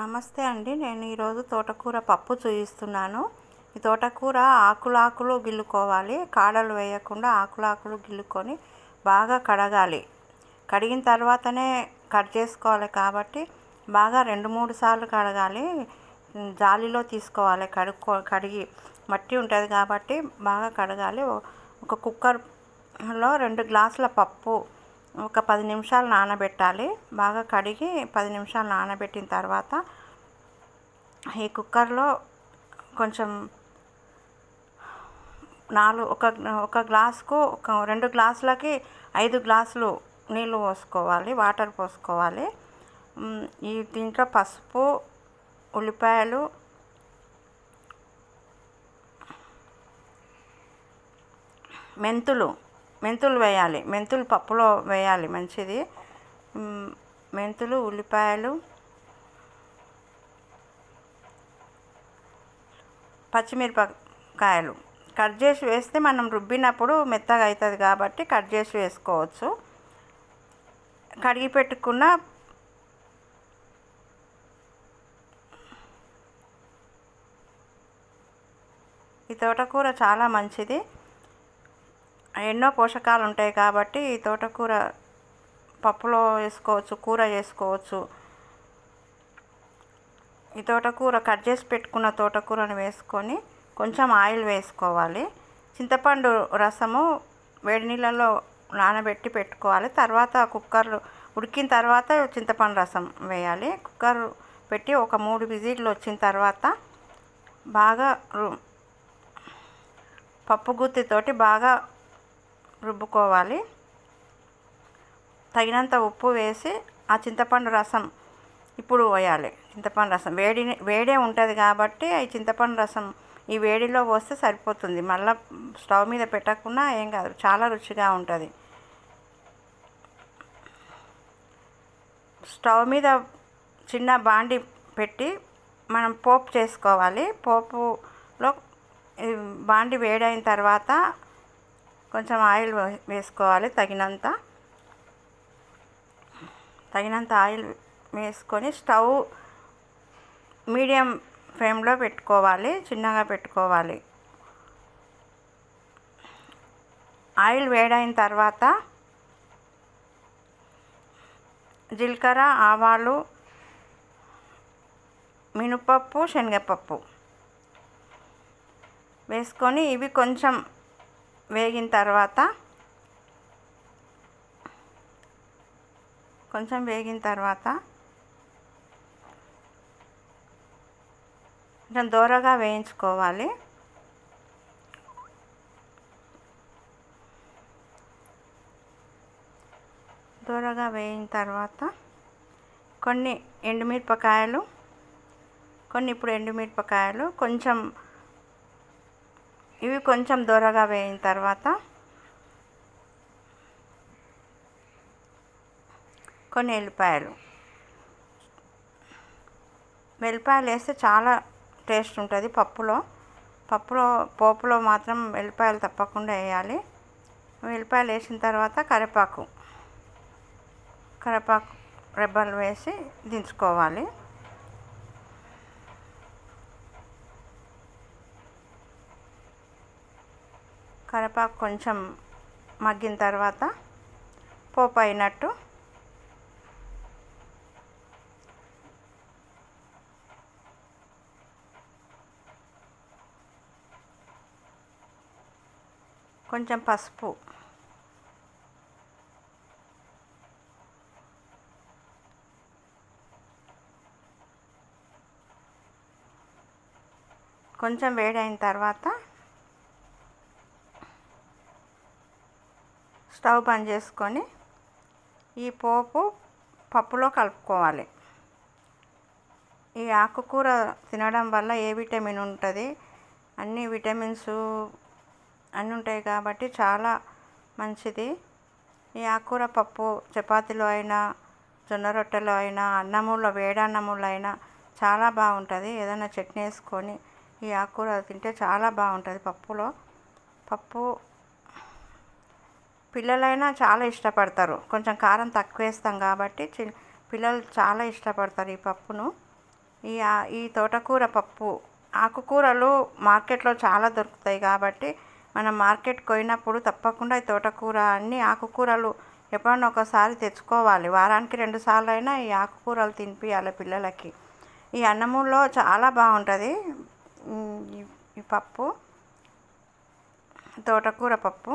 నమస్తే అండి. నేను ఈరోజు తోటకూర పప్పు చూపిస్తున్నాను ఈ తోటకూర ఆకులు ఆకులు గిల్లుకోవాలి. కాడలు వేయకుండా ఆకులు ఆకులు గిల్లుకొని బాగా కడగాలి. కడిగిన తర్వాతనే కట్ చేసుకోవాలి కాబట్టి బాగా రెండు మూడు సార్లు కడగాలి. జాలిలో తీసుకోవాలి. కడుక్కో కడిగి మట్టి ఉంటుంది కాబట్టి బాగా కడగాలి. ఒక కుక్కర్లో రెండు గ్లాసుల పప్పు ఒక పది నిమిషాలు నానబెట్టాలి. బాగా కడిగి పది నిమిషాలు నానబెట్టిన తర్వాత ఈ కుక్కర్లో కొంచెం నాలుగు ఒక ఒక గ్లాసుకు ఒక రెండు గ్లాసులకి ఐదు గ్లాసులు నీళ్ళు పోసుకోవాలి వాటర్ పోసుకోవాలి. ఈ దీంట్లో పసుపు ఉల్లిపాయలు మెంతులు మెంతులు వేయాలి. మెంతులు పప్పులో వేయాలి మంచిది. మెంతులు ఉల్లిపాయలు పచ్చిమిరపకాయలు. కట్ చేసి వేస్తే మనం రుబ్బినప్పుడు మెత్తగా అవుతుంది కాబట్టి కట్ చేసి వేసుకోవచ్చు. కడిగి పెట్టుకున్న ఈ తోటకూర చాలా మంచిది. ఎన్నో పోషకాలు ఉంటాయి కాబట్టి ఈ తోటకూర పప్పులో వేసుకోవచ్చు కూర చేసుకోవచ్చు ఈ తోటకూర కట్ చేసి పెట్టుకున్న తోటకూరను వేసుకొని కొంచెం ఆయిల్ వేసుకోవాలి. చింతపండు రసము వేడి నీళ్ళలో నానబెట్టి పెట్టుకోవాలి. తర్వాత కుక్కర్లో ఉడికిన తర్వాత చింతపండు రసం వేయాలి. కుక్కర్ పెట్టి ఒక మూడు విజిల్లు వచ్చిన తర్వాత బాగా పప్పు గుత్తితోటి బాగా రుబ్బుకోవాలి. తగినంత ఉప్పు వేసి ఆ చింతపండు రసం ఇప్పుడు పోయాలి. చింతపండు రసం వేడి వేడే ఉంటుంది కాబట్టి ఈ చింతపండు రసం ఈ వేడిలో పోస్తే సరిపోతుంది. మళ్ళీ స్టవ్ మీద పెట్టకుండా ఏం కాదు చాలా రుచిగా ఉంటుంది. స్టవ్ మీద చిన్న బాండి పెట్టి మనం పోపు చేసుకోవాలి. పోపులో బాండి వేడైన తర్వాత కొంచెం ఆయిల్ వేసుకోవాలి తగినంత. తగినంత ఆయిల్ వేసుకొని స్టవ్ మీడియం ఫ్లేమ్లో పెట్టుకోవాలి చిన్నగా పెట్టుకోవాలి. ఆయిల్ వేడైన తర్వాత జీలకర్ర ఆవాలు మినపప్పు శనగపప్పు వేసుకొని ఇవి కొంచెం వేగిన తర్వాత కొంచెం వేగిన తర్వాత కొంచెం దూరగా వేయించుకోవాలి. దూరగా వేయిన తర్వాత కొన్ని ఎండుమిరపకాయలు కొన్ని ఇప్పుడు ఎండుమిరపకాయలు కొంచెం ఇవి కొంచెం దూరగా వేయిన తర్వాత కొన్ని వెల్లిపాయలు వెల్లిపాయలు వేస్తే చాలా టేస్ట్ ఉంటుంది పప్పులో. పప్పులో పోపులో మాత్రం వెల్లిపాయలు తప్పకుండా వేయాలి. వెల్లిపాయలు వేసిన తర్వాత కరివేపాకు కరివేపాకు రెబ్బలు వేసి దించుకోవాలి. కరివేపాకు కొంచెం మగ్గిన తర్వాత పోపు అయినట్టు కొంచెం పసుపు. కొంచెం వేడైన తర్వాత స్టవ్ బంద్ చేసుకొని ఈ పోపు పప్పులో కలుపుకోవాలి. ఈ ఆకుకూర తినడం వల్ల ఏ విటమిన్ ఉంటుంది? అన్ని విటమిన్స్ అన్నీ ఉంటాయి కాబట్టి చాలా మంచిది. ఈ ఆకుకూర పప్పు చపాతీలో అయినా జొన్న రొట్టెలో అయినా అన్నములో వేడన్నములో అయినా చాలా బాగుంటుంది. ఏదైనా చట్నీ వేసుకొని ఈ ఆకుకూర తింటే చాలా బాగుంటుంది పప్పులో. పప్పు పిల్లలైనా చాలా ఇష్టపడతారు. కొంచెం కారం తక్కువ వేస్తాం కాబట్టి పిల్లలు చాలా ఇష్టపడతారు ఈ పప్పును. ఈ ఈ తోటకూర పప్పు ఆకుకూరలు మార్కెట్లో చాలా దొరుకుతాయి కాబట్టి మనం మార్కెట్కి పోయినప్పుడు తప్పకుండా ఈ తోటకూర అన్ని ఆకుకూరలు ఎప్పుడన్నా ఒకసారి తెచ్చుకోవాలి. వారానికి రెండు సార్లు అయినా ఈ ఆకుకూరలు తినిపించాలి పిల్లలకి. ఈ అన్నములో చాలా బాగుంటుంది. ఈ పప్పు తోటకూర పప్పు.